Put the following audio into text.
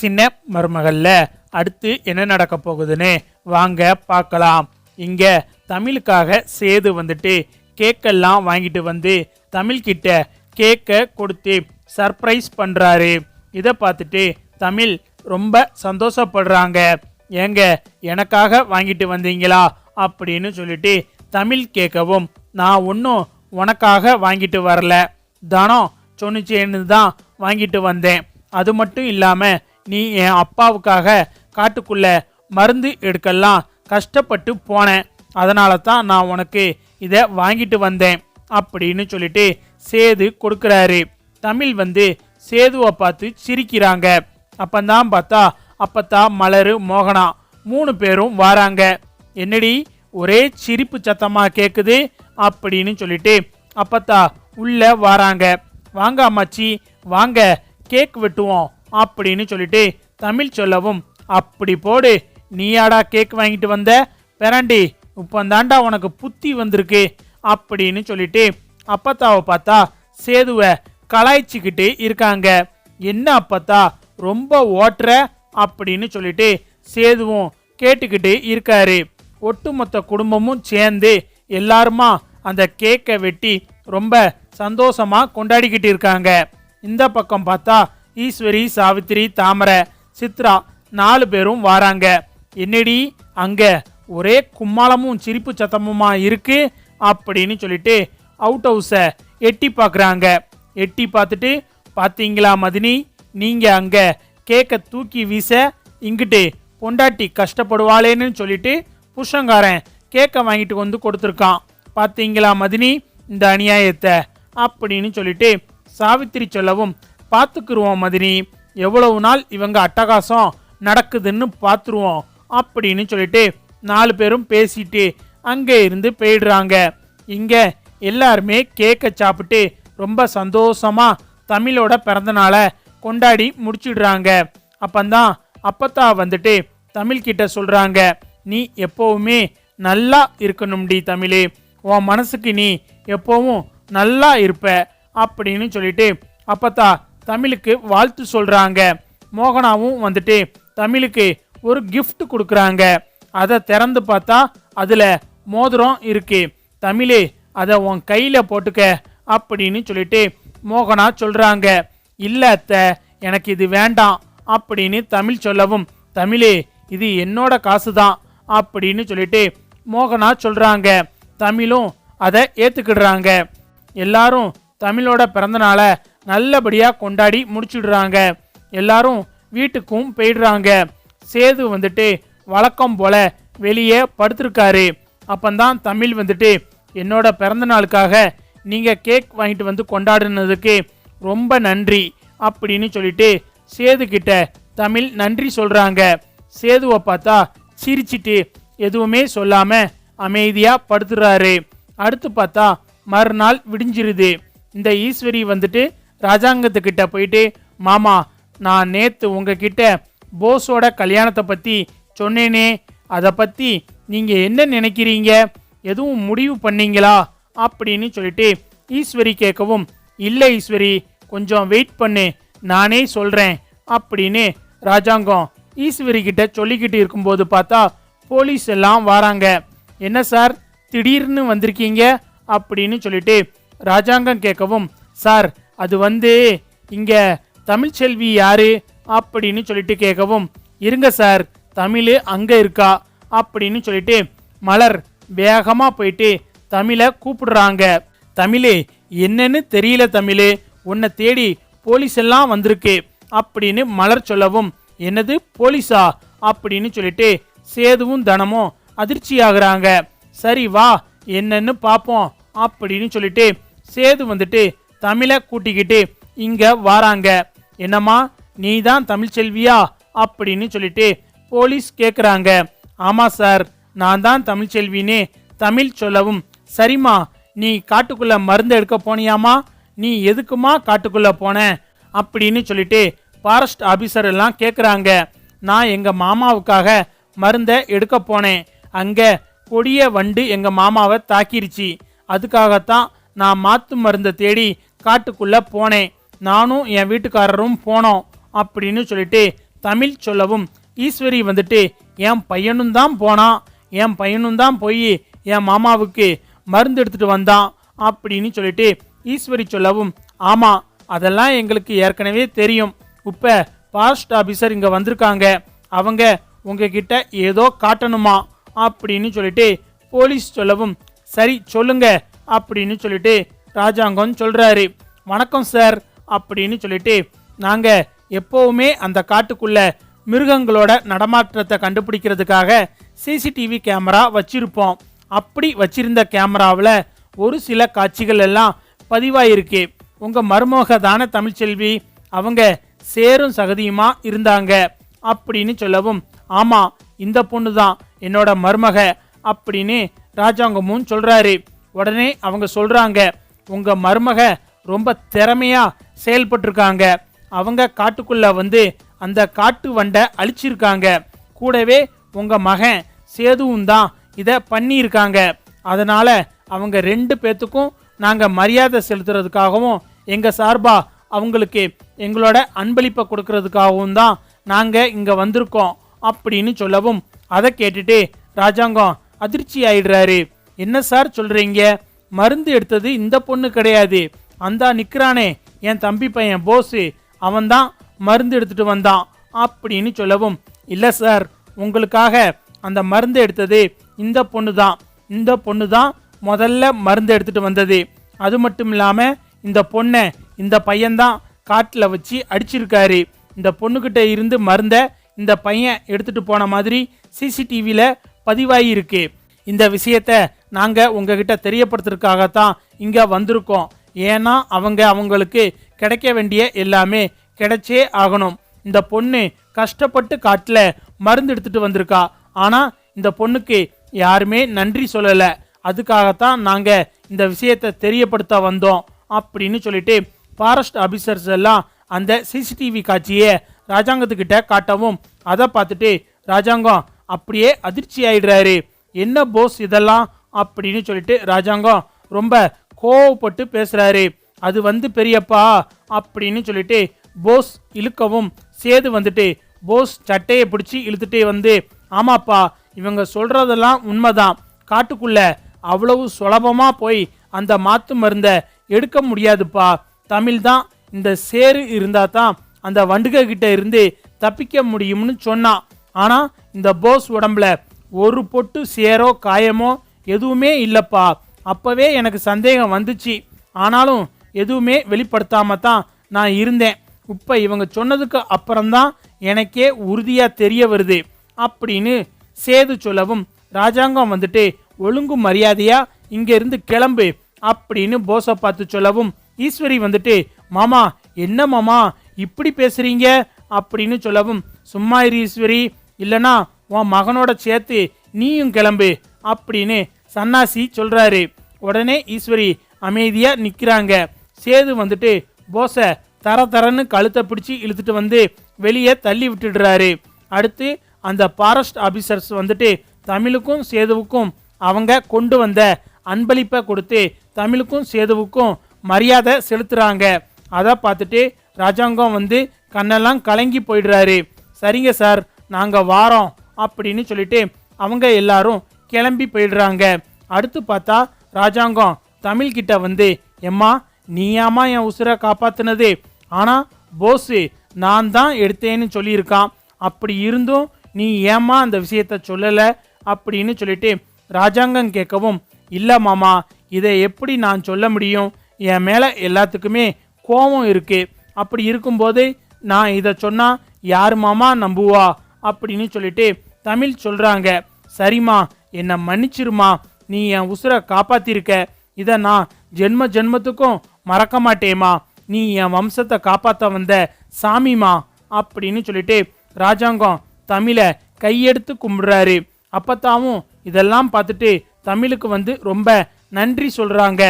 சின்ன மருமகளில் அடுத்து என்ன நடக்க போகுதுன்னு வாங்க பார்க்கலாம். இங்க தமிழுக்காக சேது வந்துட்டு கேக்கெல்லாம் வாங்கிட்டு வந்து தமிழ்கிட்ட கேக்கை கொடுத்து சர்ப்ரைஸ் பண்ணுறாரு இதை பார்த்துட்டு தமிழ் ரொம்ப சந்தோஷப்படுறாங்க. ஏங்க எனக்காக வாங்கிட்டு வந்தீங்களா? அப்படின்னு சொல்லிட்டு தமிழ் கேட்கவும் நான் ஒன்றும் உனக்காக வாங்கிட்டு வரல. தனம் சொன்னிச்சேன்னு தான் வாங்கிட்டு வந்தேன். அது மட்டும் இல்லாமல் நீ என் அப்பாவுக்காக காட்டுக்குள்ள மருந்து எடுக்கலாம் கஷ்டப்பட்டு போனேன். அதனால தான் நான் உனக்கு இதை வாங்கிட்டு வந்தேன் அப்படின்னு சொல்லிட்டு சேது கொடுக்குறாரு. தமிழ் வந்து சேதுவை பார்த்து சிரிக்கிறாங்க. அப்பந்தான் பார்த்தா அப்பத்தா மலரு மோகனா மூணு பேரும் வாராங்க. என்னடி ஒரே சிரிப்பு சத்தமா கேட்குது அப்படின்னு சொல்லிட்டு அப்பத்தா உள்ள வாராங்க. வாங்க அம்மாச்சி வாங்க கேக் வெட்டுவோம். அப்படின்னு சொல்லிட்டு தமிழ் சொல்லவும் அப்படி போடு நீயாடா கேக் வாங்கிட்டு வந்த? பெராண்டி இப்போந்தாண்டா உனக்கு புத்தி வந்திருக்கு அப்படின்னு சொல்லிட்டு அப்பத்தாவை பார்த்தா சேதுவை கலாய்ச்சிக்கிட்டு இருக்காங்க. என்ன அப்பத்தா ரொம்ப ஓட்டுற? அப்படின்னு சொல்லிட்டு சேதுவும் கேட்டுக்கிட்டு இருக்காரு. ஒட்டுமொத்த குடும்பமும் சேர்ந்து எல்லாருமா அந்த கேக்கை வெட்டி ரொம்ப சந்தோஷமாக கொண்டாடிக்கிட்டு இருக்காங்க. இந்த பக்கம் பார்த்தா ஈஸ்வரி சாவித்திரி தாமரை சித்ரா நாலு பேரும் வாராங்க. என்னடி அங்க? ஒரே கும்மாளமும் சிரிப்பு சத்தமுமா இருக்கு? அப்படின்னு சொல்லிட்டு அவுட் ஹவுஸை எட்டி பார்க்குறாங்க எட்டி பார்த்துட்டு பார்த்தீங்களா மதினி? நீங்கள் அங்கே கேக்கை தூக்கி வீச இங்கிட்டு பொண்டாட்டி கஷ்டப்படுவாளேன்னு சொல்லிட்டு புருஷங்காரன் கேக்கை வாங்கிட்டு வந்து கொடுத்துருக்கான். பார்த்தீங்களா மதினி? இந்த அநியாயத்தை. அப்படின்னு சொல்லிட்டு சாவித்திரி சொல்லவும் பார்த்துக்குருவோம் மதினி. எவ்வளவு நாள் இவங்க அட்டகாசம் நடக்குதுன்னு பார்த்துருவோம் அப்படின்னு சொல்லிட்டு நாலு பேரும் பேசிட்டு அங்கே இருந்து போயிடுறாங்க. இங்கே எல்லாருமே கேக்கை சாப்பிட்டு ரொம்ப சந்தோஷமாக தமிழோட பிறந்தநாளை கொண்டாடி முடிச்சிடுறாங்க. அப்பந்தான் அப்பத்தா வந்துட்டு தமிழ்கிட்ட சொல்கிறாங்க நீ எப்போவுமே நல்லா இருக்கணும்டி தமிழே. உன் மனசுக்கு நீ எப்போவும் நல்லா இருப்ப. அப்படின்னு சொல்லிட்டு அப்பத்தா தமிழுக்கு வாழ்த்து சொல்கிறாங்க மோகனாவும் வந்துட்டு தமிழுக்கு ஒரு கிஃப்ட் கொடுக்குறாங்க. அதை திறந்து பார்த்தா அதில் மோதிரம் இருக்கு. தமிழே அதை உன் கையில் போட்டுக்க அப்படின்னு சொல்லிட்டு மோகனா சொல்கிறாங்க இல்லை அத்தை எனக்கு இது வேண்டாம் அப்படின்னு தமிழ் சொல்லவும் தமிழே இது என்னோட காசு தான் அப்படின்னு சொல்லிட்டு மோகனா சொல்கிறாங்க தமிழும் அதை ஏற்றுக்கிடுறாங்க எல்லாரும் தமிழோட பிறந்தநாளை நல்லபடியாக கொண்டாடி முடிச்சிடுறாங்க. எல்லாரும் வீட்டுக்கும் போயிடுறாங்க. சேது வந்துட்டு வழக்கம் போல வெளியே படுத்திருக்காரு. அப்பந்தான் தமிழ் வந்துட்டு என்னோட பிறந்த நாளுக்காக கேக் வாங்கிட்டு வந்து கொண்டாடுனதுக்கு ரொம்ப நன்றி அப்படின்னு சொல்லிட்டு சேது கிட்ட தமிழ் நன்றி சொல்கிறாங்க சேதுவை பார்த்தா சிரிச்சிட்டு எதுவுமே சொல்லாமல் அமைதியாக படுத்துறாரு. அடுத்து பார்த்தா மறுநாள் விடிஞ்சிருது. இந்த ஈஸ்வரி வந்துட்டு ராஜாங்கத்துக்கிட்ட போயிட்டு மாமா நான் நேற்று உங்ககிட்ட போஸோட கல்யாணத்தை பற்றி சொன்னேனே. அதை பற்றி நீங்கள் என்ன நினைக்கிறீங்க? எதுவும் முடிவு பண்ணீங்களா? அப்படின்னு சொல்லிட்டு ஈஸ்வரி கேட்கவும் இல்லை ஈஸ்வரி கொஞ்சம் வெயிட் பண்ணு நானே சொல்கிறேன் அப்படின்னு ராஜாங்கம் ஈஸ்வரி கிட்ட சொல்லிக்கிட்டு இருக்கும்போது பார்த்தா போலீஸ் எல்லாம் வராங்க. என்ன சார் திடீர்னு வந்திருக்கீங்க? அப்படின்னு சொல்லிட்டு ராஜாங்கம் கேட்கவும் சார் அது வந்து இங்க தமிழ்ச்செல்வி யாரு அப்படின்னு சொல்லிட்டு கேட்கவும் இருங்க சார் தமிழ் அங்கே இருக்கா? அப்படின்னு சொல்லிட்டு மலர் வேகமாக போயிட்டு தமிழை கூப்பிடுறாங்க. தமிழே என்னன்னு தெரியல தமிழ் உன்னை தேடி போலீஸ் எல்லாம் வந்திருக்கு அப்படின்னு மலர் சொல்லவும் என்னது போலீஸா? அப்படின்னு சொல்லிட்டு சேதுவும் தனமும் அதிர்ச்சி ஆகுறாங்க சரி வா என்னன்னு பார்ப்போம் அப்படின்னு சொல்லிட்டு சேது வந்துட்டு தமிழை கூட்டிக்கிட்டு இங்கே வாராங்க. என்னம்மா நீ தான் தமிழ்ச்செல்வியா அப்படின்னு சொல்லிட்டு போலீஸ் கேட்குறாங்க ஆமாம் சார் நான் தான் தமிழ்ச்செல்வின்னு தமிழ் சொல்லவும் சரிம்மா நீ காட்டுக்குள்ளே மருந்து எடுக்க போனியாமா நீ எதுக்குமா காட்டுக்குள்ளே போன? அப்படின்னு சொல்லிட்டு ஃபாரஸ்ட் ஆஃபீஸர் எல்லாம் கேட்குறாங்க நான் எங்கள் மாமாவுக்காக மருந்தை எடுக்க போனேன். அங்கே கொடிய வண்டு எங்கள் மாமாவை தாக்கிருச்சு. அதுக்காகத்தான் நான் மாத்து மருந்தை தேடி காட்டுக்குள்ளே போனேன். நானும் என் வீட்டுக்காரரும் போனோம் அப்படின்னு சொல்லிட்டு தமிழ் சொல்லவும் ஈஸ்வரி வந்துட்டு என் பையனும் தான் போனான். என் பையனும் தான் போய் என் மாமாவுக்கு மருந்து எடுத்துட்டு வந்தான். அப்படின்னு சொல்லிட்டு ஈஸ்வரி சொல்லவும் ஆமாம் அதெல்லாம் எங்களுக்கு ஏற்கனவே தெரியும். இப்போ ஃபாரஸ்ட் ஆஃபீஸர் இங்கே வந்திருக்காங்க. அவங்க உங்ககிட்ட ஏதோ காட்டணுமா? அப்படின்னு சொல்லிட்டு போலீஸ் சொல்லவும் சரி சொல்லுங்க. அப்படின்னு சொல்லிட்டு ராஜாங்கம் சொல்கிறாரு வணக்கம் சார் அப்படின்னு சொல்லிட்டு நாங்கள் எப்போவுமே அந்த காட்டுக்குள்ள மிருகங்களோட நடமாற்றத்தை கண்டுபிடிக்கிறதுக்காக சிசிடிவி கேமரா வச்சிருப்போம். அப்படி வச்சிருந்த கேமராவில் ஒரு சில காட்சிகள் எல்லாம் பதிவாயிருக்கு. உங்கள் மருமக தான தமிழ்ச்செல்வி அவங்க சேரும் சகதியுமா இருந்தாங்க அப்படின்னு சொல்லவும் ஆமாம் இந்த பொண்ணு தான் என்னோட மருமக அப்படின்னு ராஜாங்கமும் சொல்கிறாரு உடனே அவங்க சொல்கிறாங்க உங்கள் மருமக ரொம்ப திறமையாக செயல்பட்டிருக்காங்க. அவங்க காட்டுக்குள்ளே வந்து அந்த காட்டு வண்டை அழிச்சிருக்காங்க. கூடவே உங்கள் மகன் சேதுவும் தான் இதை பண்ணியிருக்காங்க. அதனால் அவங்க ரெண்டு பேத்துக்கும் நாங்கள் மரியாதை செலுத்துறதுக்காகவும் எங்கள் சார்பா அவங்களுக்கு எங்களோட அன்பளிப்பை கொடுக்கறதுக்காகவும் தான் நாங்கள் இங்கே வந்திருக்கோம் அப்படின்னு சொல்லவும் அதை கேட்டுட்டு ராஜாங்கம் அதிர்ச்சி ஆயிடுறாரு. என்ன சார் சொல்கிறீங்க மருந்து எடுத்தது இந்த பொண்ணு கிடையாது. அந்தா நிற்கிறானே என் தம்பி பையன் போஸு அவன்தான் மருந்து எடுத்துட்டு வந்தான் அப்படின்னு சொல்லவும் இல்லை சார் உங்களுக்காக அந்த மருந்து எடுத்தது இந்த பொண்ணு தான் இந்த பொண்ணு தான் முதல்ல மருந்து எடுத்துகிட்டு வந்தது. அது மட்டும் இல்லாமல் இந்த பொண்ணை இந்த பையன்தான் காட்டில் வச்சு அடிச்சிருக்காரு. இந்த பொண்ணுக்கிட்ட இருந்து மருந்தை இந்த பையன் எடுத்துகிட்டு போன மாதிரி சிசிடிவியில் பதிவாகியிருக்கு இந்த விஷயத்த நாங்கள் உங்ககிட்ட தெரியப்படுத்துறதுக்காகத்தான் இங்கே வந்திருக்கோம். ஏன்னா அவங்க அவங்களுக்கு கிடைக்க வேண்டிய எல்லாமே கிடைச்சே ஆகணும். இந்த பொண்ணு கஷ்டப்பட்டு காட்டில் மருந்து எடுத்துட்டு வந்திருக்கா. ஆனால் இந்த பொண்ணுக்கு யாருமே நன்றி சொல்லலை. அதுக்காகத்தான் நாங்கள் இந்த விஷயத்தை தெரியப்படுத்த வந்தோம் அப்படின்னு சொல்லிட்டு ஃபாரஸ்ட் ஆஃபீஸர்ஸ் எல்லாம் அந்த சிசிடிவி காட்சியை ராஜாங்கத்துக்கிட்ட காட்டவும் அதை பார்த்துட்டு ராஜாங்கம் அப்படியே அதிர்ச்சி ஆயிடுறாரு. என்ன போஸ் இதெல்லாம்? அப்படின்னு சொல்லிட்டு ராஜாங்கம் ரொம்ப கோவப்பட்டு பேசுறாரு. அது வந்து பெரியப்பா அப்படின்னு சொல்லிட்டு போஸ் இழுக்கவும் சேது வந்துட்டு போஸ் சட்டையை பிடிச்சி இழுத்துட்டே வந்து ஆமாப்பா இவங்க சொல்றதெல்லாம் உண்மைதான். காட்டுக்குள்ள அவ்வளவு சுலபமா போய் அந்த மாத்து மருந்தை எடுக்க முடியாதுப்பா. தமிழ் தான் இந்த சேரு இருந்தா தான் அந்த வண்டுகிட்ட இருந்து தப்பிக்க முடியும்னு சொன்னான். ஆனா இந்த போஸ் உடம்புல ஒரு பொட்டு சேரோ காயமோ எதுவுமே இல்லைப்பா. அப்போவே எனக்கு சந்தேகம் வந்துச்சு. ஆனாலும் எதுவுமே வெளிப்படுத்தாமல் தான் நான் இருந்தேன். இப்போ இவங்க சொன்னதுக்கு அப்புறம்தான் எனக்கே உறுதியாக தெரிய வருது. அப்படின்னு சேது சொல்லவும் ராஜாங்கம் வந்துட்டு ஒழுங்கு மரியாதையாக இங்கேருந்து கிளம்பு. அப்படின்னு போஸை பார்த்து சொல்லவும் ஈஸ்வரி வந்துட்டு மாமா என்ன மாமா? இப்படி பேசுகிறீங்க அப்படின்னு சொல்லவும் சும்மா இரு ஈஸ்வரி. இல்லைனா உன் மகனோட சேர்த்து நீயும் கிளம்பு. அப்படின்னு சன்னாசி சொல்கிறாரு உடனே ஈஸ்வரி அமைதியாக நிற்கிறாங்க சேது வந்துட்டு போஸை தர தரன்னு கழுத்தை பிடிச்சி இழுத்துட்டு வந்து வெளியே தள்ளி விட்டுடுறாரு. அடுத்து அந்த ஃபாரஸ்ட் ஆஃபீஸர்ஸ் வந்துட்டு தமிழுக்கும் சேதுவுக்கும் அவங்க கொண்டு வந்த அன்பளிப்பை கொடுத்து தமிழுக்கும் சேதுவுக்கும் மரியாதை செலுத்துறாங்க. அதை பார்த்துட்டு ராஜாங்கம் வந்து கண்ணெல்லாம் கலங்கி போயிடுறாரு. சரிங்க சார் நாங்கள் வாரோம் அப்படின்னு சொல்லிட்டு அவங்க எல்லாரும் கிளம்பி போயிடுறாங்க. அடுத்து பார்த்தா ராஜாங்கம் தமிழ்கிட்ட வந்து எம்மா நீயாமா என் உசுரை காப்பாத்தினது. ஆனால் போஸு நான் தான் எடுத்தேன்னு சொல்லியிருக்கான். அப்படி இருந்தும் நீ ஏம்மா அந்த விஷயத்த சொல்லலை? அப்படின்னு சொல்லிட்டு ராஜாங்கம் கேட்கவும் இல்லை மாமா இதை எப்படி நான் சொல்ல முடியும்? என் மேலே எல்லாத்துக்குமே கோபம் இருக்குது அப்படி இருக்கும்போது நான் இதை சொன்னால் யார் மாமா நம்புவா? அப்படின்னு சொல்லிட்டு தமிழ் சொல்கிறாங்க சரிம்மா என்னை மன்னிச்சிருமா? நீ என் உசுரை காப்பாத்திருக்க. இதை நான் ஜென்ம ஜென்மத்துக்கும் மறக்க மாட்டேமா நீ என் வம்சத்தை காப்பாத்த வந்த சாமிமா அப்படின்னு சொல்லிட்டு ராஜாங்கம் தமிழை கையெடுத்து கும்பிடுறாரு. அப்பத்தாவும் இதெல்லாம் பார்த்துட்டு தமிழுக்கு வந்து ரொம்ப நன்றி சொல்கிறாங்க